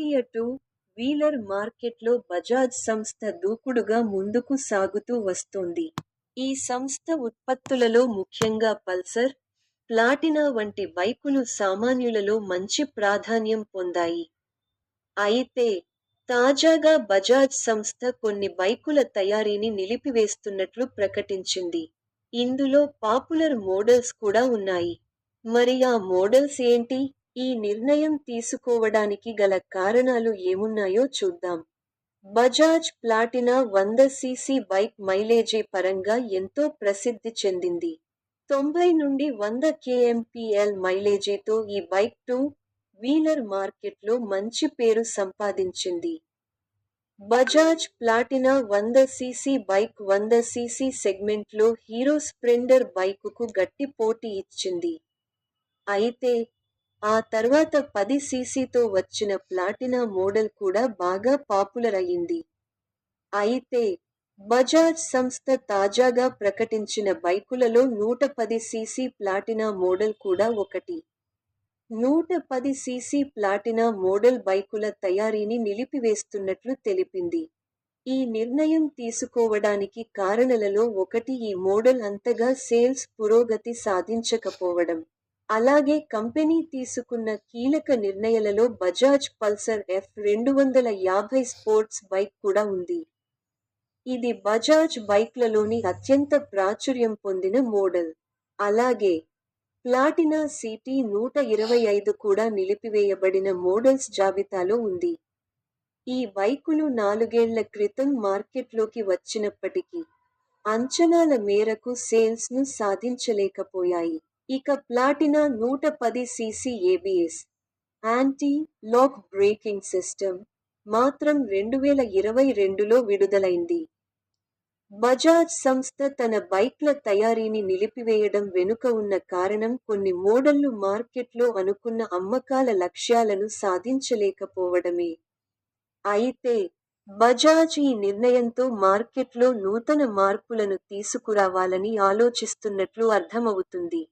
భారతీయ two wheeler మార్కెట్లో బజాజ్ సంస్థ దూకుడుగా ముందుకు సాగుతూ వస్తోంది. ఈ సంస్థ ఉత్పత్తులలో ముఖ్యంగా పల్సర్, ప్లాటినా వంటి బైకులు సామాన్యులలో మంచి ప్రాధాన్యం పొందాయి. అయితే, తాజాగా బజాజ్ సంస్థ కొన్ని బైకుల తయారీని నిలిపివేస్తున్నట్లు ప్రకటించింది. ఇందులో పాపులర్ మోడల్స్ కూడా ఉన్నాయి. మరి ఆ మోడల్స్ ఏంటి? ఈ నిర్ణయం తీసుకోవడానికి గల కారణాలు ఏమున్నాయో చూద్దాం. బజాజ్ ప్లాటినా వంద సీసీ బైక్ మైలేజీ పరంగా ఎంతో ప్రసిద్ధి చెందింది. తొంభై నుండి వంద కేఎంపిఎల్ మైలేజీతో ఈ బైక్ టూ వీలర్ మార్కెట్లో మంచి పేరు సంపాదించింది. బజాజ్ ప్లాటినా వంద సీసీ బైక్ వంద సీసీ సెగ్మెంట్లో హీరో స్ప్రెండర్ బైకుకు గట్టి పోటీ ఇచ్చింది. అయితే, ఆ తర్వాత పది సీసీతో వచ్చిన ప్లాటినా మోడల్ కూడా బాగా పాపులర్ అయింది. అయితే, బజాజ్ సంస్థ తాజాగా ప్రకటించిన బైకులలో నూట పది సీసీ ప్లాటినా మోడల్ కూడా ఒకటి. నూట పది సీసీ ప్లాటినా మోడల్ బైకుల తయారీని నిలిపివేస్తున్నట్లు తెలిపింది. ఈ నిర్ణయం తీసుకోవడానికి కారణలలో ఒకటి ఈ మోడల్ అంతగా సేల్స్ పురోగతి సాధించకపోవడం. అలాగే కంపెనీ తీసుకున్న కీలక నిర్ణయాలలో బజాజ్ పల్సర్ ఎఫ్ రెండు వందల యాభై స్పోర్ట్స్ బైక్ కూడా ఉంది. ఇది బజాజ్ బైక్లలోని అత్యంత ప్రాచుర్యం పొందిన మోడల్. అలాగే, ప్లాటినా సిటీ నూట ఇరవై ఐదు కూడా నిలిపివేయబడిన మోడల్స్ జాబితాలో ఉంది. ఈ బైకులు నాలుగేళ్ళ క్రితం మార్కెట్లోకి వచ్చినప్పటికీ, అంచనాల మేరకు సేల్స్ను సాధించలేకపోయాయి. ఇక ప్లాటినా నూట పది CC ABS anti lock braking system మాత్రం రెండు వేల ఇరవై రెండులో విడుదలైంది. బజాజ్ సంస్థ తన బైక్ల తయారీని నిలిపివేయడం వెనుక ఉన్న కారణం కొన్ని మోడళ్ళు మార్కెట్లో అనుకున్న అమ్మకాల లక్ష్యాలను సాధించలేకపోవడమే. అయితే, బజాజ్ ఈ నిర్ణయంతో మార్కెట్లో నూతన మార్పులను తీసుకురావాలని ఆలోచిస్తున్నట్లు అర్థమవుతుంది.